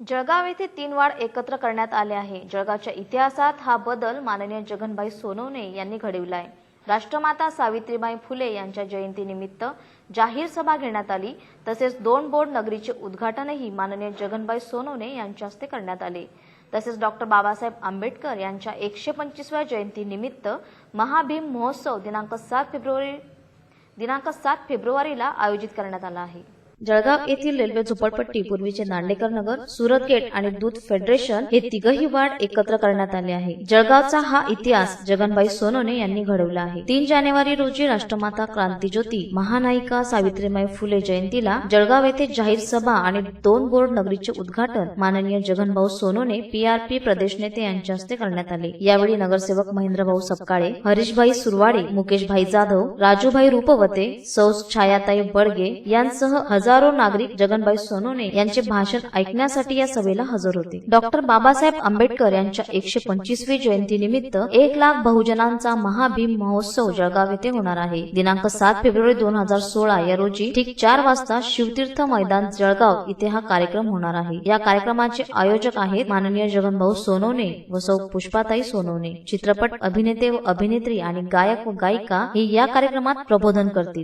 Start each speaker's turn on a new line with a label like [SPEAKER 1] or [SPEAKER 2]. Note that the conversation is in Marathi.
[SPEAKER 1] जळगाव येथे तीन वाड एकत्र करण्यात आले आहे. जळगावच्या इतिहासात हा बदल माननीय जगनभाई सोनवणे यांनी घडविलाय. राष्ट्रमाता सावित्रीबाई फुले यांच्या जयंतीनिमित्त जाहीर सभा घेण्यात आली. तसेच दोन बोर्ड नगरीचे उद्घाटनही माननीय जगनभाई सोनवणे यांच्या हस्ते करण्यात आले. तसेच डॉक्टर बाबासाहेब आंबेडकर यांच्या एकशे पंचवीसव्या जयंतीनिमित्त महाभीम महोत्सव दिनांक सात फेब्रुवारी दिनांक सात फेब्रुवारीला आयोजित करण्यात आला आहे. जळगाव येथील रेल्वे झोपडपट्टी पूर्वीचे नांदेकर नगर सुरत गेट आणि दूध फेडरेशन हे तिघही वार्ड एकत्र करण्यात आले आहे. जळगावचा हा इतिहास जगनबाई सोनवणे यांनी घडवला आहे. तीन जानेवारी रोजी राष्ट्रमाता क्रांतीज्योती महानायिका सावित्रीबाई फुले जयंतीला जळगाव येथे जाहीर सभा आणि दोन बोर्ड नगरीचे उद्घाटन माननीय जगनभाऊ सोनोने पीआरपी प्रदेश नेते यांच्या हस्ते करण्यात आले. यावेळी नगरसेवक महेंद्रभाऊ सपकाळे हरीशभाई सुरवाडे मुकेशभाई जाधव राजूभाई रूपवते सौ छायाताई बडगे यांसह हजार हजारो नागरिक जगनभाई सोनोने यांचे भाषण ऐकण्यासाठी या सभेला हजर होते. डॉक्टर बाबासाहेब आंबेडकर यांच्या एकशे पंचवीसवी जयंतीनिमित्त एक लाख बहुजनांचा महाभीम महोत्सव जळगाव येथे होणार आहे. दिनांक सात फेब्रुवारी दोन हजार सोळा या रोजी ठीक चार वाजता शिवतीर्थ मैदान जळगाव इथे हा कार्यक्रम होणार आहे. या कार्यक्रमाचे आयोजक आहेत माननीय जगनभाऊ सोनवणे व सौ पुष्पाताई सोनवणे चित्रपट अभिनेते व अभिनेत्री आणि गायक व गायिका हे या कार्यक्रमात प्रबोधन करतील.